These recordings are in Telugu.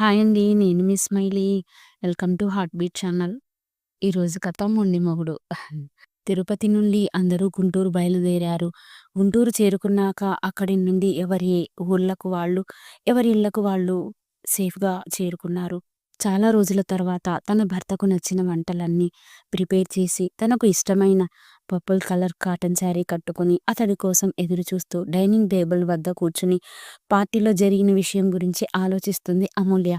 హాయ్ అండి. నేను మీ Smiley. Welcome to heart beat channel. ఈరోజు కథ మొండి మొగుడు. తిరుపతి నుండి అందరూ గుంటూరు బయలుదేరారు. గుంటూరు చేరుకున్నాక అక్కడి నుండి ఎవరి ఊళ్ళకు వాళ్ళు, ఎవరి ఇళ్ళకు వాళ్ళు సేఫ్‌గా చేరుకున్నారు. చాలా రోజుల తర్వాత తన భర్తకు నచ్చిన వంటలన్నీ ప్రిపేర్ చేసి, తనకు ఇష్టమైన పర్పుల్ కలర్ కాటన్ శారీ కట్టుకొని, అతడి కోసం ఎదురుచూస్తూ డైనింగ్ టేబుల్ వద్ద కూర్చుని పార్టీలో జరిగిన విషయం గురించి ఆలోచిస్తుంది Amulya.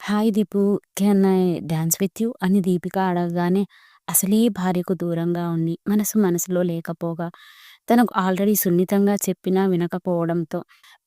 Hi Deepu can I dance with you అని దీపిక అడగగానే అసలే భార్యకు దూరంగా ఉండి, మనసు మనసులో లేకపోగా, తనకు ఆల్రెడీ సున్నితంగా చెప్పినా వినకపోవడంతో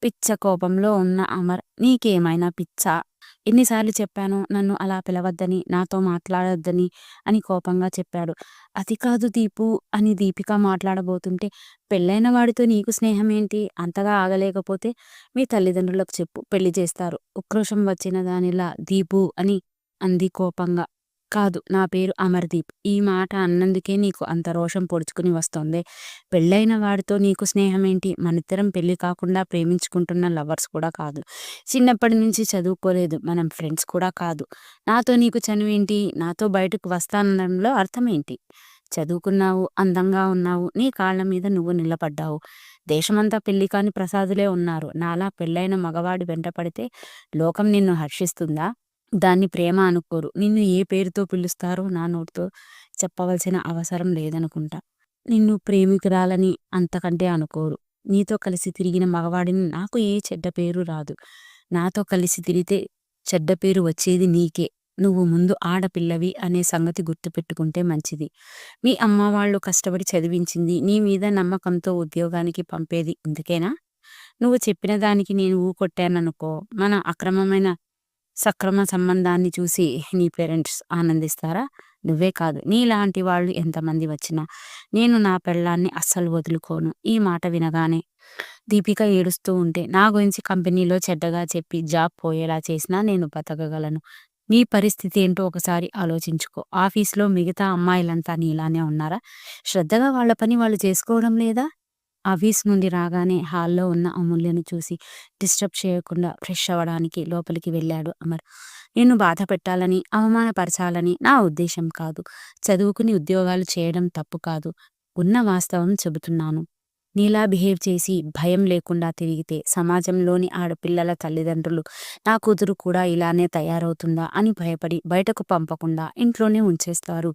పిచ్చ కోపంలో ఉన్న అమర్ నీకేమైనా పిచ్చా? ఎన్నిసార్లు చెప్పాను నన్ను అలా పిలవద్దని, నాతో మాట్లాడొద్దని అని కోపంగా చెప్పాడు. అది కాదు దీపు అని దీపిక మాట్లాడబోతుంటే పెళ్ళైన వాడితో నీకు స్నేహం ఏంటి అంతగా ఆగలేకపోతే మీ తల్లిదండ్రులకు చెప్పు పెళ్ళి చేస్తారు. ఉక్రోషం వచ్చిన దానిలా దీపు అని అంది కోపంగా. కాదు నా పేరు అమర్దీప్. ఈ మాట అన్నందుకే నీకు అంత రోషం పొడుచుకుని వస్తోందే. పెళ్ళైన వాడితో నీకు స్నేహమేంటి? మనిద్దరం పెళ్ళి కాకుండా ప్రేమించుకుంటున్న లవర్స్ కూడా కాదు. చిన్నప్పటి నుంచి చదువుకోలేదు. మనం ఫ్రెండ్స్ కూడా కాదు. నాతో నీకు చనువేంటి? నాతో బయటకు వస్తానడంలో అర్థమేంటి? చదువుకున్నావు, అందంగా ఉన్నావు, నీ కాళ్ళ మీద నువ్వు నిలబడ్డావు. దేశమంతా పెళ్ళి కాని ప్రసాదులే ఉన్నారు. నాలా పెళ్ళైన మగవాడి వెంటపడితే లోకం నిన్ను హర్షిస్తుందా? దాన్ని ప్రేమ అనుకోరు. నిన్ను ఏ పేరుతో పిలుస్తారో నా నోటితో చెప్పవలసిన అవసరం లేదనుకుంటా. నిన్ను ప్రేమికురాలని అంతకంటే అనుకోరు. నీతో కలిసి తిరిగిన మగవాడిని నాకు ఏ చెడ్డ పేరు రాదు. నాతో కలిసి తిరిగితే చెడ్డ పేరు వచ్చేది నీకే. నువ్వు ముందు ఆడపిల్లవి అనే సంగతి గుర్తుపెట్టుకుంటే మంచిది. మీ అమ్మ వాళ్ళు కష్టపడి చదివించింది, నీ మీద నమ్మకంతో ఉద్యోగానికి పంపేది ఇందుకేనా? నువ్వు చెప్పిన దానికి నేను ఊకొట్టాననుకో, మన అక్రమమైన సక్రమ సంబంధాన్ని చూసి నీ పేరెంట్స్ ఆనందిస్తారా? నువ్వే కాదు నీలాంటి వాళ్ళు ఎంతమంది వచ్చినా నేను నా పెళ్ళాన్ని అస్సలు వదులుకోను. ఈ మాట వినగానే దీపిక ఏడుస్తూ ఉంటే నా గురించి కంపెనీలో చెడ్డగా చెప్పి జాబ్ పోయేలా చేసినా నేను బతకగలను. నీ పరిస్థితి ఏంటో ఒకసారి ఆలోచించుకో. ఆఫీస్‌లో మిగతా అమ్మాయిలంతా నీలానే ఉన్నారా? శ్రద్ధగా వాళ్ళ పని వాళ్ళు చేసుకోవడం లేదా? ఆఫీస్ నుండి రాగానే హాల్లో ఉన్న అమూల్యను చూసి డిస్టర్బ్ చేయకుండా ఫ్రెష్ అవ్వడానికి లోపలికి వెళ్ళాడు అమర్. నిన్ను బాధ పెట్టాలని, అవమానపరచాలని నా ఉద్దేశం కాదు. చదువుకుని ఉద్యోగాలు చేయడం తప్పు కాదు. ఉన్న వాస్తవం చెబుతున్నాను. నీలా బిహేవ్ చేసి భయం లేకుండా తిరిగితే సమాజంలోని ఆడపిల్లల తల్లిదండ్రులు నా కూతురు కూడా ఇలానే తయారవుతుందా అని భయపడి బయటకు పంపకుండా ఇంట్లోనే ఉంచేస్తారు.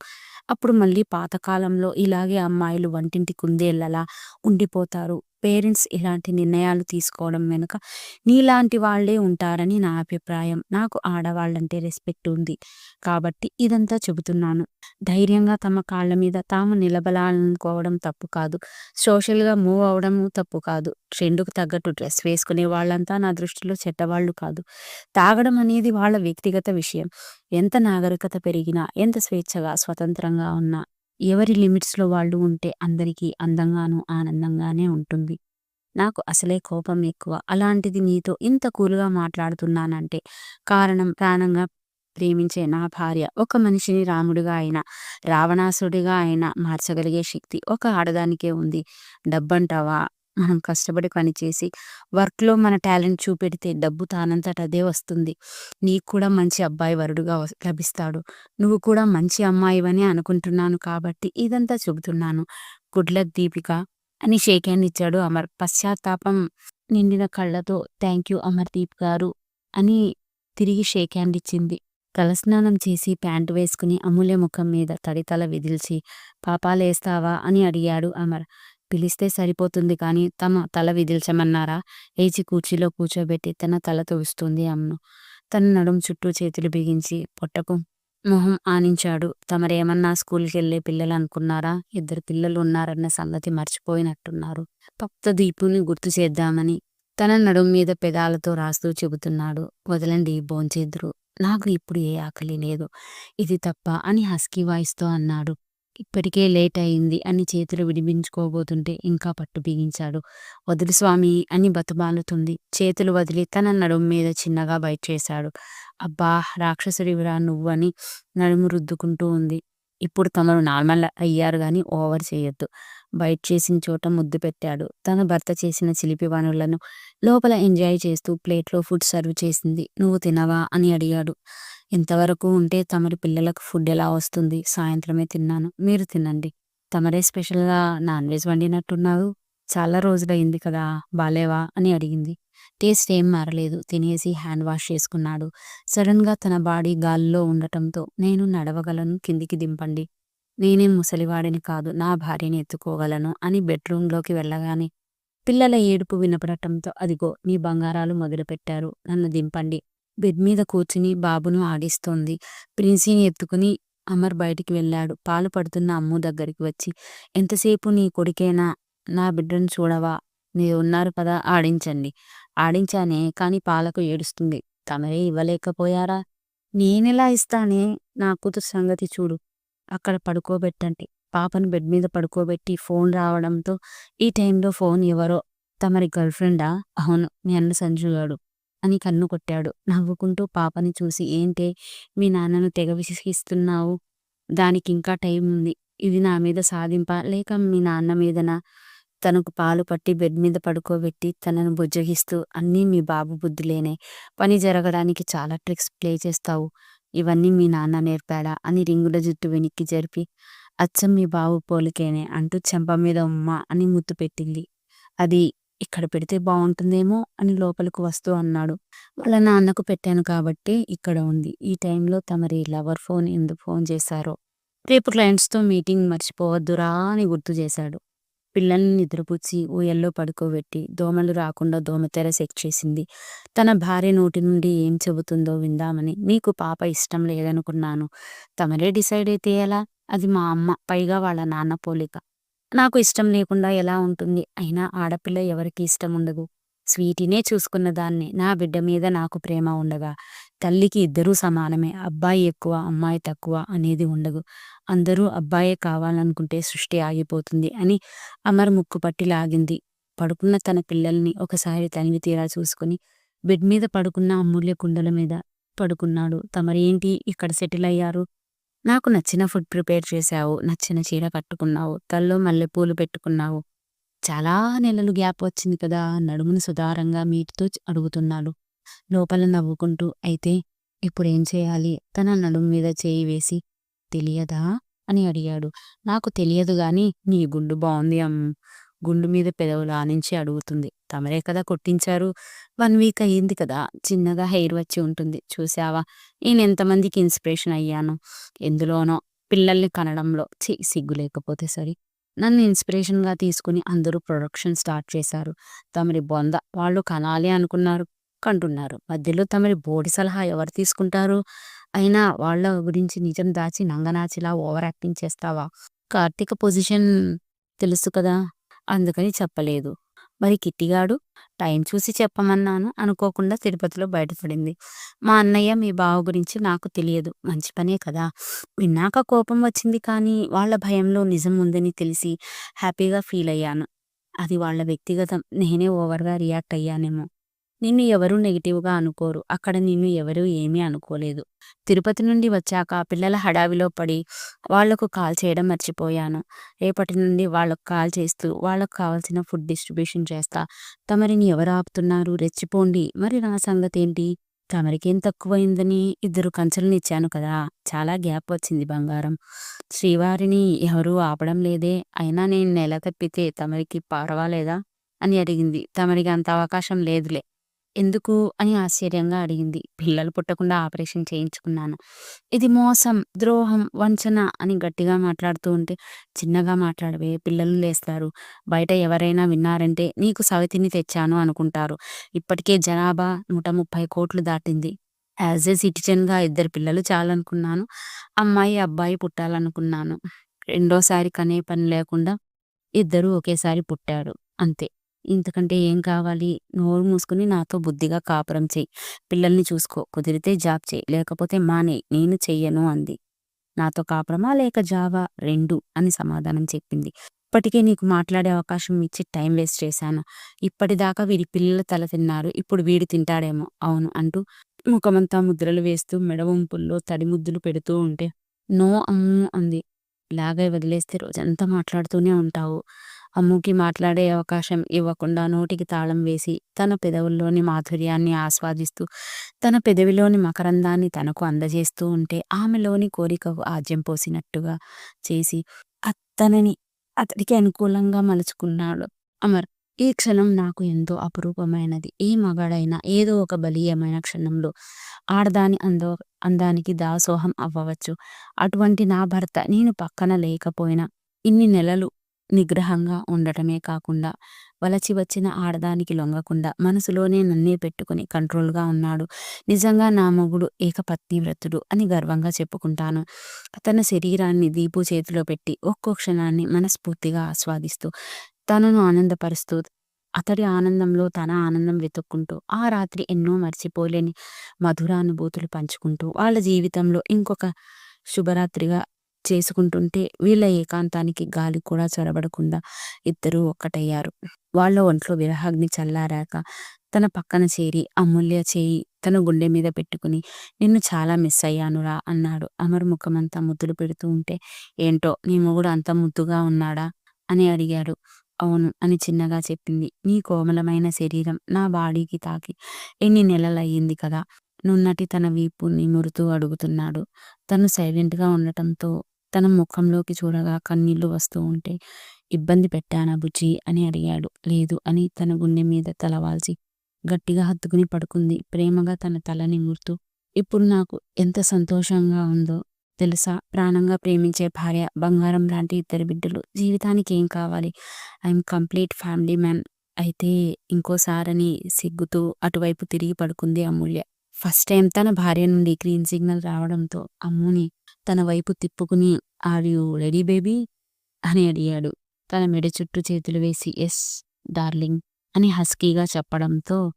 అప్పుడు మళ్ళీ పాతకాలంలో ఇలాగే అమ్మాయిలు వంటింటి కుందేళ్ళలా ఉండిపోతారు. పేరెంట్స్ ఇలాంటి నిర్ణయాలు తీసుకోవడం వెనుక నీలాంటి వాళ్ళే ఉంటారని నా అభిప్రాయం. నాకు ఆడవాళ్ళంటే రెస్పెక్ట్ ఉంది. కాబట్టి ఇదంతా చెబుతున్నాను. ధైర్యంగా తమ కాళ్ళ మీద తాము నిలబడాలనుకోవడం తప్పు కాదు. సోషల్‌గా మూవ్ అవ్వడం తప్పు కాదు. ట్రెండ్‌కు తగ్గట్టు డ్రెస్ వేసుకునే వాళ్ళంతా నా దృష్టిలో చెడ్డవాళ్ళు కాదు. తాగడం అనేది వాళ్ళ వ్యక్తిగత విషయం. ఎంత నాగరికత పెరిగినా, ఎంత స్వేచ్ఛగా, స్వతంత్రంగా ఉన్నా ఎవరి లిమిట్స్‌లో వాళ్ళు ఉంటే అందరికీ అందంగానూ, ఆనందంగానే ఉంటుంది. నాకు అసలే కోపం ఎక్కువ. అలాంటిది నీతో ఇంత కూల్‌గా మాట్లాడుతున్నానంటే కారణం ప్రాణంగా ప్రేమించే నా భార్య. ఒక మనిషిని రాముడిగా అయినా, రావణాసుడిగా అయినా మార్చగలిగే శక్తి ఒక ఆడదానికే ఉంది. డబ్బంటావా? మనం కష్టపడి పనిచేసి వర్క్‌లో మన టాలెంట్ చూపెడితే డబ్బు తానంతట అదే వస్తుంది. నీకు కూడా మంచి అబ్బాయి వరుడుగా లభిస్తాడు. నువ్వు కూడా మంచి అమ్మాయివని అనుకుంటున్నాను కాబట్టి ఇదంతా చెబుతున్నాను. గుడ్ లక్ దీపిక అని షేక్ హ్యాండ్ ఇచ్చాడు అమర్. పశ్చాత్తాపం నిండిన కళ్ళతో థ్యాంక్ యూ అమర్ అమర్దీప్ గారు అని తిరిగి షేక్ హ్యాండ్ ఇచ్చింది. తలస్నానం చేసి ప్యాంటు వేసుకుని అమూల్య ముఖం మీద తడితల విదిల్చి పాపాలేస్తావా అని అడిగాడు అమర్. పిలిస్తే సరిపోతుంది కానీ తమ తల విదిల్చమన్నారా? లేచి కుర్చీలో కూర్చోబెట్టి తన తల తుడుస్తుంది అమ్ను. తన నడుం చుట్టూ చేతులు బిగించి పొట్టకు మొహం ఆనించాడు. తమరేమన్నా స్కూల్‌కెళ్ళే పిల్లలనుకున్నారా? ఇద్దరు పిల్లలు ఉన్నారన్న సంగతి మర్చిపోయినట్టున్నారు. భక్త దీపుని గుర్తు చేద్దామని తన నడుం మీద పెదాలతో రాస్తూ చెబుతున్నాడు. వదలండి భోంచేద్దురు. నాకు ఇప్పుడు ఏ ఆకలి లేదు. ఇది తప్ప అని హస్కీ వాయిస్‌తో అన్నాడు. ఇప్పటికే లేట్ అయింది అని చేతులు విడిపించుకోబోతుంటే ఇంకా పట్టు బిగించాడు. వదిలి స్వామి అని బతుమాలుతుంది చేతులు వదిలి తన నడుము మీద చిన్నగా బైట్ చేశాడు. అబ్బా రాక్షసుడివిరా నువ్వు అని నడుము రుద్దుకుంటూ ఉంది. ఇప్పుడు తమరు నార్మల్ అయ్యారు గాని ఓవర్ చేయొద్దు బయట చేసిన చోట ముద్దు పెట్టాడు తన భర్త చేసిన చిలిపి వనరులను లోపల ఎంజాయ్ చేస్తూ ప్లేట్లో ఫుడ్ సర్వ్ చేసింది నువ్వు తినవా అని అడిగాడు ఎంతవరకు ఉంటే తమరి పిల్లలకు ఫుడ్ ఎలా వస్తుంది? సాయంత్రమే తిన్నాను. మీరు తినండి. తమరే స్పెషల్గా నాన్ వెజ్ వండినట్టున్నారు. చాలా రోజులైంది కదా బాలేవా? అని అడిగింది. టేస్ట్ ఏం మారలేదు. తినేసి హ్యాండ్ వాష్ చేసుకున్నాడు. సడన్గా తన బాడీ గాల్లో ఉండటంతో నేను నడవగలను కిందికి దింపండి. నేనేం ముసలివాడిని కాదు నా భార్యని ఎత్తుకోగలను అని బెడ్రూమ్లోకి వెళ్ళగానే పిల్లల ఏడుపు వినపడటంతో అదిగో మీ బంగారాలు మొదలుపెట్టారు. నన్ను దింపండి. బెడ్ మీద కూర్చుని బాబును ఆడిస్తోంది. ప్రిన్సీని ఎత్తుకుని అమర్ బయటికి వెళ్ళాడు. పాలు పడుతున్న అమ్ము దగ్గరికి వచ్చి ఎంతసేపు నీ కొడుకేనా? నా బిడ్డను చూడవా? మీరు ఉన్నారు కదా ఆడించండి. ఆడించానే కాని పాలకు ఏడుస్తుంది. తమరే ఇవ్వలేకపోయారా? నేనెలా ఇస్తానే? నా కూతురు సంగతి చూడు. అక్కడ పడుకోబెట్టండి పాపను బెడ్ మీద పడుకోబెట్టి ఫోన్ రావడంతో ఈ టైంలో ఫోన్ ఎవరో? తమరి గర్ల్ ఫ్రెండా? అవును మీ అన్న సంజుగాడు అని కన్ను కొట్టాడు. నవ్వుకుంటూ పాపని చూసి ఏంటే మీ నాన్నను తెగ విసిగిస్తున్నావు? దానికి ఇంకా టైం ఉంది. ఇది నా మీద సాధింప. లేక మీ నాన్న మీదనా తనకు పాలు పట్టి బెడ్ మీద పడుకోబెట్టి తనను బుజ్జగిస్తూ అన్నీ మీ బాబు బుద్ధులేనే. పని జరగడానికి చాలా ట్రిక్స్ ప్లే చేస్తావు. ఇవన్నీ మీ నాన్న నేర్పాడా? అని రింగుల జుట్టు వెనక్కి జరిపి అచ్చం మీ బాబు పోలికేనే అంటూ చెంప మీద ఉమ్మ అని ముద్దు పెట్టింది. అది ఇక్కడ పెడితే బాగుంటుందేమో అని లోపలికి వస్తూ అన్నాడు. వాళ్ళ నాన్నకు పెట్టాను కాబట్టి ఇక్కడ ఉంది. ఈ టైంలో తమరి లవర్ ఫోన్ ఎందుకు ఫోన్ చేశారో. రేపు క్లయింట్స్తో మీటింగ్ మర్చిపోవద్దురా అని గుర్తు చేశాడు. పిల్లల్ని నిద్రపుచ్చి ఊయల్లో పడుకోబెట్టి దోమలు రాకుండా దోమతెర సెట్ చేసింది. తన భార్య నోటి నుండి ఏం చెబుతుందో విందామని నీకు పాప ఇష్టం లేదనుకున్నాను. తమరే డిసైడ్ అయితే ఎలా? అది మా అమ్మ పైగా వాళ్ళ నాన్న పోలిక. నాకు ఇష్టం లేకుండా ఎలా ఉంటుంది? అయినా ఆడపిల్ల ఎవరికి ఇష్టం ఉండదు. స్వీటీనే చూసుకున్న దాన్ని. నా బిడ్డ మీద నాకు ప్రేమ ఉండగా తల్లికి ఇద్దరూ సమానమే. అబ్బాయి ఎక్కువ అమ్మాయి తక్కువ అనేది ఉండదు. అందరూ అబ్బాయే కావాలనుకుంటే సృష్టి ఆగిపోతుంది అని అమర్ ముక్కు పట్టి లాగింది. పడుకున్న తన పిల్లల్ని ఒకసారి తనివి తీరా చూసుకుని బెడ్ మీద పడుకున్న అమూల్య కుండల మీద పడుకున్నాడు. తమరేంటి? ఇక్కడ సెటిల్ అయ్యారు? నాకు నచ్చిన ఫుడ్ ప్రిపేర్ చేశావు నచ్చిన చీర కట్టుకున్నావు తల్లో మల్లెపూలు పెట్టుకున్నావు. చాలా నెలలు గ్యాప్ వచ్చింది కదా నడుమును సుధారంగా మీటితో అడుగుతున్నాడు లోపల నవ్వుకుంటూ అయితే ఇప్పుడేం చేయాలి? తన నడుము మీద చేయి వేసి తెలియదా? అని అడిగాడు. నాకు తెలియదు గాని నీ గుండు బాగుంది అమ్ము. గుండు మీద పెదవులు ఆనించి అడుగుతుంది. తమరే కదా కొట్టించారు. వన్ వీక్ అయ్యింది కదా! చిన్నగా హెయిర్ వచ్చి ఉంటుంది. చూసావా? నేను ఎంతమందికి ఇన్స్పిరేషన్ అయ్యాను? ఎందులోనో పిల్లల్ని కనడంలో. చి సిగ్గు లేకపోతే సరే. నన్ను ఇన్స్పిరేషన్గా తీసుకుని అందరూ ప్రొడక్షన్ స్టార్ట్ చేశారు. తమరి బొంద వాళ్ళు కనాలి అనుకున్నారు కంటున్నారు. మధ్యలో తమరి బోడి సలహా ఎవరు తీసుకుంటారు? అయినా వాళ్ళ గురించి నిజం దాచి నంగనాచిలా ఓవర్ యాక్టింగ్ చేస్తావా? కార్తీక పొజిషన్ తెలుసు కదా! అందుకని చెప్పలేదు. మరి కిట్టిగాడు టైం చూసి చెప్పమన్నాను. అనుకోకుండా తిరుపతిలో బయటపడింది. మా అన్నయ్య మీ బావ గురించి నాకు తెలియదు. మంచి పనే కదా. విన్నాక కోపం వచ్చింది కానీ వాళ్ళ భయంలో నిజం ఉందని తెలిసి హ్యాపీగా ఫీల్ అయ్యాను. అది వాళ్ళ వ్యక్తిగతం. నేనే ఓవర్గా రియాక్ట్ అయ్యానేమో. నిన్ను ఎవరూ నెగిటివ్గా అనుకోరు. అక్కడ నిన్ను ఎవరూ ఏమీ అనుకోలేదు. తిరుపతి నుండి వచ్చాక పిల్లల హడావిలో పడి వాళ్ళకు కాల్ చేయడం మర్చిపోయాను. రేపటి నుండి వాళ్ళకు కాల్ చేస్తూ వాళ్ళకు కావాల్సిన ఫుడ్ డిస్ట్రిబ్యూషన్ చేస్తా. తమరిని ఎవరు ఆపుతున్నారు? రెచ్చిపోండి. మరి నా సంగతి ఏంటి తమరికేం తక్కువైందని ఇద్దరు కంచెలనిచ్చాను కదా! చాలా గ్యాప్ వచ్చింది బంగారం. శ్రీవారిని ఎవరూ ఆపడం లేదే. అయినా నేను నెల తప్పితే తమరికి పర్వాలేదా? అని అడిగింది. తమరికి అంత అవకాశం లేదులే. ఎందుకు అని ఆశ్చర్యంగా అడిగింది. పిల్లలు పుట్టకుండా ఆపరేషన్ చేయించుకున్నాను? ఇది మోసం ద్రోహం వంచన అని గట్టిగా మాట్లాడుతూ ఉంటే చిన్నగా మాట్లాడవే పిల్లలు లేస్తారు. బయట ఎవరైనా విన్నారంటే నీకు సవితిని తెచ్చాను అనుకుంటారు. ఇప్పటికే జనాభా నూట ముప్పై కోట్లు దాటింది. యాజ్ ఏ సిటిజన్గా ఇద్దరు పిల్లలు చాలనుకున్నాను. అమ్మాయి అబ్బాయి పుట్టాలనుకున్నాను. రెండోసారి కనే పని లేకుండా ఇద్దరు ఒకేసారి పుట్టారు. అంతే. ఇంతకంటే ఏం కావాలి? నోరు మూసుకుని నాతో బుద్ధిగా కాపురం చెయ్యి పిల్లల్ని చూసుకో. కుదిరితే జాబ్ చేయి. లేకపోతే మానే. నేను చెయ్యను అంది. నాతో కాపురమా? లేక జావా? రెండు అని సమాధానం చెప్పింది. ఇప్పటికే నీకు మాట్లాడే అవకాశం ఇచ్చి టైం వేస్ట్ చేశాను. ఇప్పటిదాకా వీడి పిల్లలు తల తిన్నారు. ఇప్పుడు వీడు తింటాడేమో. అవును అంటూ ముఖమంతా ముద్రలు వేస్తూ మెడవంపుల్లో తడి ముద్దులు పెడుతూ ఉంటే నో అమ్ము అంది. ఇలాగే వదిలేస్తే రోజంతా మాట్లాడుతూనే ఉంటావు. అమ్ముకి మాట్లాడే అవకాశం ఇవ్వకుండా నోటికి తాళం వేసి, తన పెదవుల్లోని మాధుర్యాన్ని ఆస్వాదిస్తూ, తన పెదవిలోని మకరందాన్ని తనకు అందజేస్తూ ఉంటే, ఆమెలోని కోరికకు ఆజ్యం పోసినట్టుగా చేసి, అతనిని అతడికి అనుకూలంగా మలుచుకున్నాడు అమర్. ఈ క్షణం నాకు ఎంతో అపురూపమైనది. ఏ మగాడైనా ఏదో ఒక బలీయమైన క్షణంలో ఆడదాని అందో అందానికి దాసోహం అవ్వవచ్చు. అటువంటి నా భర్త నేను పక్కన లేకపోయినా ఇన్ని నెలలు నిగ్రహంగా ఉండటమే కాకుండా, వలచి వచ్చిన ఆడదానికి లొంగకుండా మనసులోనే నన్నే పెట్టుకుని కంట్రోల్‌గా ఉన్నాడు. నిజంగా నా మొగుడు ఏకపత్ని వ్రతుడు అని గర్వంగా చెప్పుకుంటాను. తన శరీరాన్ని దీపు చేతిలో పెట్టి ఒక్కో క్షణాన్ని మనస్ఫూర్తిగా ఆస్వాదిస్తూ, తనను ఆనందపరుస్తూ, అతడి ఆనందంలో తన ఆనందం వెతుక్కుంటూ, ఆ రాత్రి ఎన్నో మర్చిపోలేని మధురానుభూతులు పంచుకుంటూ, వాళ్ళ జీవితంలో ఇంకొక శుభరాత్రిగా చేసుకుంటుంటే, వీళ్ళ ఏకాంతానికి గాలి కూడా చొరబడకుండా ఇద్దరూ ఒక్కటయ్యారు. వాళ్ళ ఒంట్లో విరహాగ్ని చల్లారాక, తన పక్కన చేరి అమూల్య చేయి తన గుండె మీద పెట్టుకుని, నిన్ను చాలా మిస్ అయ్యానురా అన్నాడు. అమర్ ముఖమంతా ముద్దులు పెడుతూ ఉంటే, ఏంటో నీ మొగుడు అంత ముద్దుగా ఉన్నాడా? అని అడిగాడు. అవును అని చిన్నగా చెప్పింది. నీ కోమలమైన శరీరం నా బాడీకి తాకి ఎన్ని నెలలయ్యింది కదా! నున్నటి తన వీపు నిమురుతూ అడుగుతున్నాడు. తను సైలెంట్‌గా ఉండటంతో తన ముఖంలోకి చూడగా కన్నీళ్ళు వస్తూ ఉంటే, ఇబ్బంది పెట్టానా బుజ్జి అని అడిగాడు. లేదు అని తన గుండె మీద తలవాల్చి గట్టిగా హత్తుకుని పడుకుంది. ప్రేమగా తన తల నిమురుతూ, ఇప్పుడు నాకు ఎంత సంతోషంగా ఉందో తెలుసా? ప్రాణంగా ప్రేమించే భార్య, బంగారం లాంటి ఇద్దరు బిడ్డలు, జీవితానికి ఏం కావాలి? I'm complete family man. అయితే ఇంకోసారని సిగ్గుతూ అటువైపు తిరిగి పడుకుంది అమూల్య. ఫస్ట్ టైం తన భార్య నుండి గ్రీన్ సిగ్నల్ రావడంతో అమ్ముని తన వైపు తిప్పుకుని ఆర్ యూ రెడీ బేబీ? అని అడిగాడు. తన మెడ చుట్టూ చేతులు వేసి ఎస్ డార్లింగ్ అని హస్కీగా చెప్పడంతో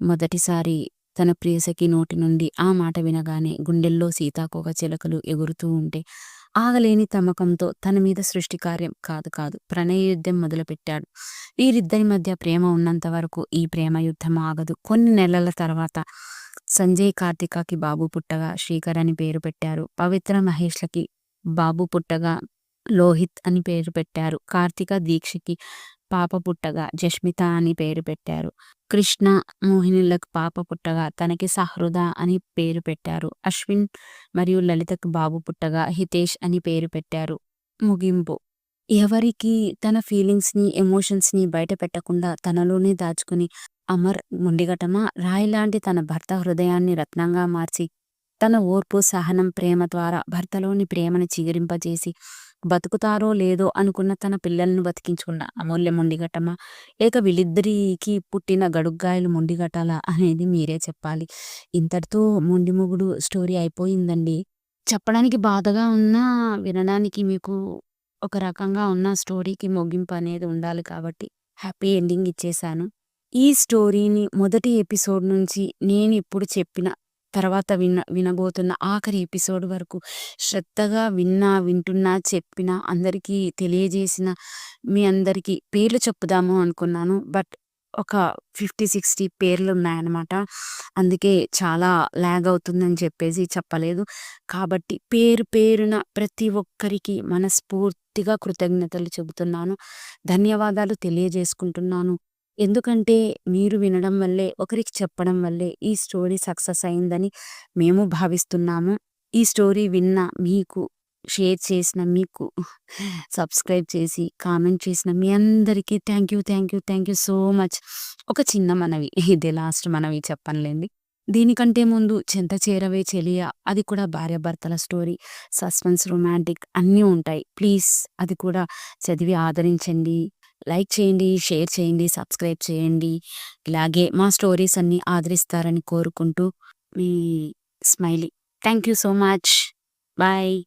మొదటిసారి తన ప్రియసఖి నోటి నుండి ఆ మాట వినగానే గుండెల్లో సీతాకోక చిలకలు ఎగురుతూ ఉంటే, ఆగలేని తమకంతో తన మీద సృష్టి కార్యం కాదు కాదు ప్రణయ యుద్ధం మొదలుపెట్టాడు. వీరిద్దరి మధ్య ప్రేమ ఉన్నంత వరకు ఈ ప్రేమ యుద్ధం ఆగదు. కొన్ని నెలల తర్వాత సంజయ్ కార్తికకి బాబు పుట్టగా శ్రీకర్ అని పేరు పెట్టారు. పవిత్ర మహేష్లకి బాబు పుట్టగా లోహిత్ అని పేరు పెట్టారు. కార్తిక దీక్షకి పాప పుట్టగా జష్మిత అని పేరు పెట్టారు. కృష్ణ మోహినిలకు పాప పుట్టగా తనకి సహృద అని పేరు పెట్టారు. అశ్విన్ మరియు లలితకు బాబు పుట్టగా హితేష్ అని పేరు పెట్టారు. ముగింపు ఎవరికి తన ఫీలింగ్స్‌ని, ఎమోషన్స్‌ని బయట పెట్టకుండా తనలోనే దాచుకుని అమర్ ముండిగటమా రాయ్ లాంటి తన భర్త హృదయాన్ని రత్నంగా మార్చి, తన ఓర్పు, సహనం, ప్రేమ ద్వారా భర్తలోని ప్రేమను చిగురింపజేసి, బతుకుతారో లేదో అనుకున్న తన పిల్లలను బతికించుకున్న అమూల్య మొండిగటమా? లేక వీళ్ళిద్దరికి పుట్టిన గడుగ్గాయలు మొండిగటాలా అనేది మీరే చెప్పాలి. ఇంతటితో మొండిమొగుడు స్టోరీ అయిపోయిందండి. చెప్పడానికి బాధగా ఉన్నా, వినడానికి మీకు ఒక రకంగా ఉన్న స్టోరీకి ముగింపు అనేది ఉండాలి కాబట్టి హ్యాపీ ఎండింగ్ ఇచ్చేశాను. ఈ స్టోరీని మొదటి ఎపిసోడ్ నుంచి నేను ఇప్పుడు చెప్పిన తర్వాత విన్న వినబోతున్న ఆఖరి ఎపిసోడ్ వరకు శ్రద్ధగా విన్నా, వింటున్నా, చెప్పినా, అందరికీ తెలియజేసిన మీ అందరికీ పేర్లు చెప్పుదాము అనుకున్నాను. బట్ ఒక ఫిఫ్టీ సిక్స్టీ పేర్లు ఉన్నాయన్నమాట. అందుకే చాలా ల్యాగ్ అవుతుందని చెప్పేసి చెప్పలేదు. కాబట్టి పేరు పేరున ప్రతి ఒక్కరికి మనస్ఫూర్తిగా కృతజ్ఞతలు చెబుతున్నాను. ధన్యవాదాలు తెలియజేసుకుంటున్నాను. ఎందుకంటే మీరు వినడం వల్లే, ఒకరికి చెప్పడం వల్లే ఈ స్టోరీ సక్సెస్ అయిందని మేము భావిస్తున్నాము. ఈ స్టోరీ విన్న మీకు, షేర్ చేసిన మీకు, సబ్స్క్రైబ్ చేసి, కామెంట్ చేసిన మీ అందరికీ thank you, thank you, thank you so much. ఒక చిన్న మనవి ఇదే లాస్ట్ మనవి చెప్పనులేండి దీనికంటే ముందు 'చెంత చేరవే చెలియ అది కూడా భార్యాభర్తల స్టోరీ. సస్పెన్స్, రొమాంటిక్ అన్నీ ఉంటాయి. ప్లీజ్ అది కూడా చదివి ఆదరించండి. లైక్ చేయండి, షేర్ చేయండి, సబ్స్క్రైబ్ చేయండి. ఇలాగే మా స్టోరీస్ అన్ని ఆదరిస్తారని కోరుకుంటూ మీ Smiley. Thank you so much. Bye.